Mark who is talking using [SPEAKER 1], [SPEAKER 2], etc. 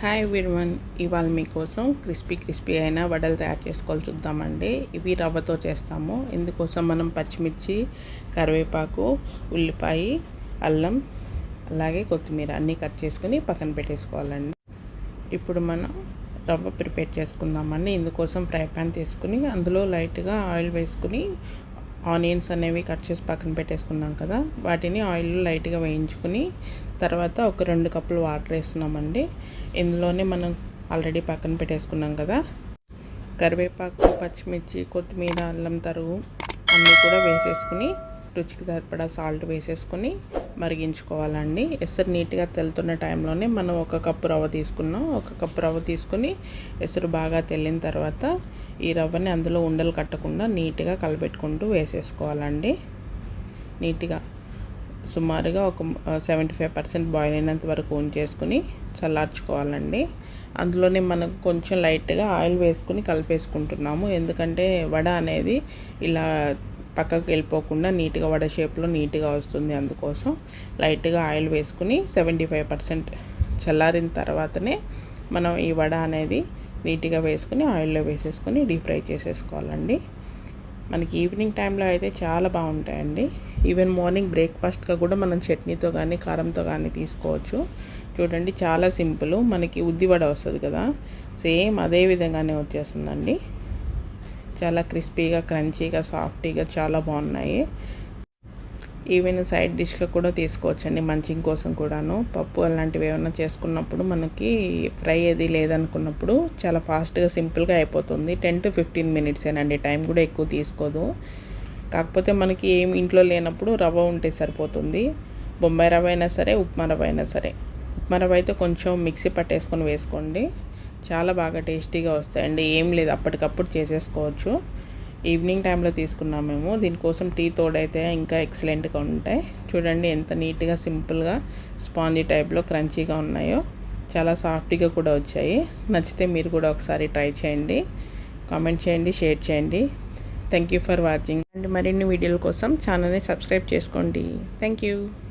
[SPEAKER 1] Hi విర్వన్ ఇవాళ మీకోసం crispy crispy అయిన వడలు తయారు చేసుకోవాలి చూద్దామండి. ఇవి రవ్వతో చేస్తాము. ఇందుకోసం మనం పచ్చిమిర్చి కరివేపాకు ఉల్లిపాయ అల్లం అలాగే కొత్తిమీర అన్నీ కట్ చేసుకుని పక్కన పెట్టేసుకోవాలండి. ఇప్పుడు మనం రవ్వ ప్రిపేర్ చేసుకుందామండి. ఇందుకోసం ఫ్రై ప్యాన్ తీసుకుని అందులో లైట్గా ఆయిల్ వేసుకుని ఆనియన్స్ అనేవి కట్ చేసి పక్కన పెట్టేసుకున్నాం కదా. వాటిని ఆయిల్లో లైట్గా వేయించుకుని తర్వాత ఒక రెండు కప్పులు వాటర్ వేస్తున్నామండి. ఇందులోనే మనం ఆల్రెడీ పక్కన పెట్టేసుకున్నాం కదా. కరివేపాకు పచ్చిమిర్చి కొత్తిమీర అల్లం తరుగు అన్నీ కూడా వేసేసుకుని రుచికి సరిపడా సాల్ట్ వేసేసుకొని మరిగించుకోవాలండి. ఎసరు నీట్గా తెల్లుతున్న టైంలోనే మనం ఒక కప్పు రవ్వ తీసుకున్నాం. ఒక కప్పు రవ్వ తీసుకుని ఎసరు బాగా తెల్లిన తర్వాత ఈ రవ్వని అందులో ఉండలు కట్టకుండా నీట్గా కలపెట్టుకుంటూ వేసేసుకోవాలండి. నీట్గా సుమారుగా ఒక సెవెంటీ ఫైవ్ పర్సెంట్ బాయిల్ అయినంత వరకు ఉంచేసుకుని చల్లార్చుకోవాలండి. అందులోనే మనం కొంచెం లైట్గా ఆయిల్ వేసుకుని కలిపేసుకుంటున్నాము. ఎందుకంటే వడ అనేది ఇలా పక్కకు వెళ్ళిపోకుండా నీట్గా వడ షేప్లో నీట్గా వస్తుంది అందుకోసం లైట్గా ఆయిల్ వేసుకుని సెవెంటీ ఫైవ్ పర్సెంట్ చల్లారిన తర్వాతనే మనం ఈ వడ అనేది నీట్గా వేసుకుని ఆయిల్లో వేసేసుకొని డీప్ ఫ్రై చేసేసుకోవాలండి. మనకి ఈవినింగ్ టైంలో అయితే చాలా బాగుంటాయండి. ఈవెన్ మార్నింగ్ బ్రేక్ఫాస్ట్గా కూడా మనం చట్నీతో కానీ కారంతో కానీ తీసుకోవచ్చు. చూడండి చాలా సింపుల్. మనకి ఉద్దివడ వస్తుంది కదా సేమ్ అదే విధంగానే వచ్చేస్తుందండి. చాలా క్రిస్పీగా క్రంచీగా సాఫ్టీగా చాలా బాగున్నాయి. ఈవెన్ సైడ్ డిష్గా కూడా తీసుకోవచ్చండి మంచింగ్ కోసం కూడాను. పప్పు అలాంటివి ఏమైనా చేసుకున్నప్పుడు మనకి ఫ్రై అది లేదనుకున్నప్పుడు చాలా ఫాస్ట్గా సింపుల్గా అయిపోతుంది. టెన్ టు ఫిఫ్టీన్ మినిట్సేనండి టైం కూడా ఎక్కువ తీసుకోదు. కాకపోతే మనకి ఏం ఇంట్లో లేనప్పుడు రవ్వ ఉంటే సరిపోతుంది. బొంబాయి రవ్వ అయినా సరే ఉప్మా రవ్వ అయినా సరే. ఉప్మా రవ్వ అయితే కొంచెం మిక్సీ పట్టేసుకొని వేసుకోండి. చాలా బాగా టేస్టీగా వస్తాయండి. ఏం లేదు అప్పటికప్పుడు చేసేసుకోవచ్చు. ఈవినింగ్ టైంలో తీసుకున్నాం మేము. దీనికోసం టీ తోడైతే ఇంకా ఎక్సలెంట్గా ఉంటాయి. చూడండి ఎంత నీట్గా సింపుల్గా స్పాంజీ టైప్లో క్రంచీగా ఉన్నాయో. చాలా సాఫ్ట్గా కూడా వచ్చాయి. నచ్చితే మీరు కూడా ఒకసారి ట్రై చేయండి. కామెంట్ చేయండి షేర్ చేయండి. Thank you for watching. And మరిన్ని వీడియోల కోసం ఛానల్ని సబ్స్క్రైబ్ చేసుకోండి. Thank you